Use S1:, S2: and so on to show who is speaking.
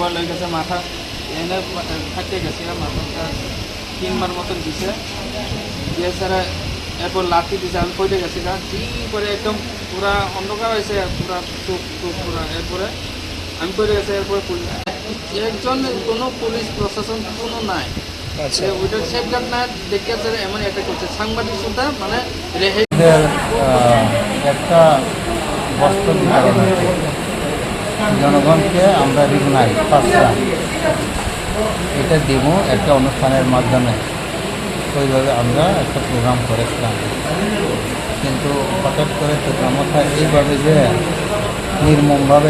S1: বল হয়ে গেছে মাথা এনে ফাটে গেছে মাথাটা তিনবার মতন দিছে। দিয়ে স্যার এরপর লাঠি দিছে আমি পড়ে গেছি গা। কি করে একদম পুরা অন্ধকার হয়েছে পুরা চোখ চোখ পুরা। এরপরে আমি পড়ে গেছি এরপরে পুলিশ। একজন কোনো পুলিশ প্রশাসন কোনো নাই।
S2: আচ্ছা।
S1: ওইটা সেফগার্ড না দেখে স্যার এমন একটা করছে। সাংবাদিক সুদ্ধা মানে
S3: একটা বস্ত্র জনগণকে আমরা রিগনাইজ পাঁচটা। এটা দিব একটা অনুষ্ঠানের মাধ্যমে। ওইভাবে আমরা একটা প্রোগ্রাম করেছিলাম। কিন্তু হঠাৎ করে তো ক্ষমতা এইভাবে যে নির্মমভাবে